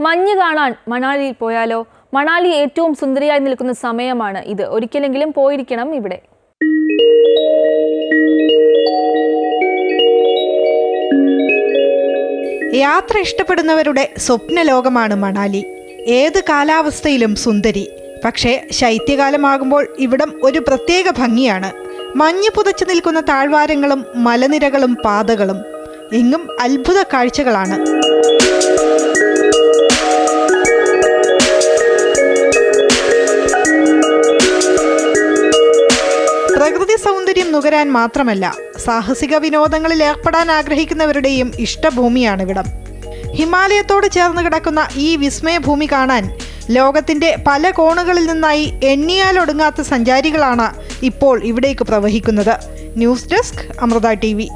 മഞ്ഞ് കാണാൻ മണാലിയിൽ പോയാലോ? മണാലി ഏറ്റവും സുന്ദരിയായി നിൽക്കുന്ന സമയമാണ് ഇത്. ഒരിക്കലെങ്കിലും പോയിരിക്കണം ഇവിടെ. യാത്ര ഇഷ്ടപ്പെടുന്നവരുടെ സ്വപ്ന ലോകമാണ് മണാലി. ഏത് കാലാവസ്ഥയിലും സുന്ദരി. പക്ഷേ ശൈത്യകാലമാകുമ്പോൾ ഇവിടം ഒരു പ്രത്യേക ഭംഗിയാണ്. മഞ്ഞ് പുതച്ചു നിൽക്കുന്ന താഴ്വാരങ്ങളും മലനിരകളും പാതകളും. എങ്ങും അത്ഭുത കാഴ്ചകളാണ്. പ്രകൃതി സൗന്ദര്യം നുകരാൻ മാത്രമല്ല സാഹസിക വിനോദങ്ങളിൽ ഏർപ്പെടാൻ ആഗ്രഹിക്കുന്നവരുടെയും ഇഷ്ടഭൂമിയാണ് ഇവിടം. ഹിമാലയത്തോട് ചേർന്ന് കിടക്കുന്ന ഈ വിസ്മയ ഭൂമി കാണാൻ ലോകത്തിന്റെ പല കോണുകളിൽ നിന്നായി എണ്ണിയാലൊടുങ്ങാത്ത സഞ്ചാരികളാണ് ഇപ്പോൾ ഇവിടേക്ക് പ്രവഹിക്കുന്നത്. News desk Amrita T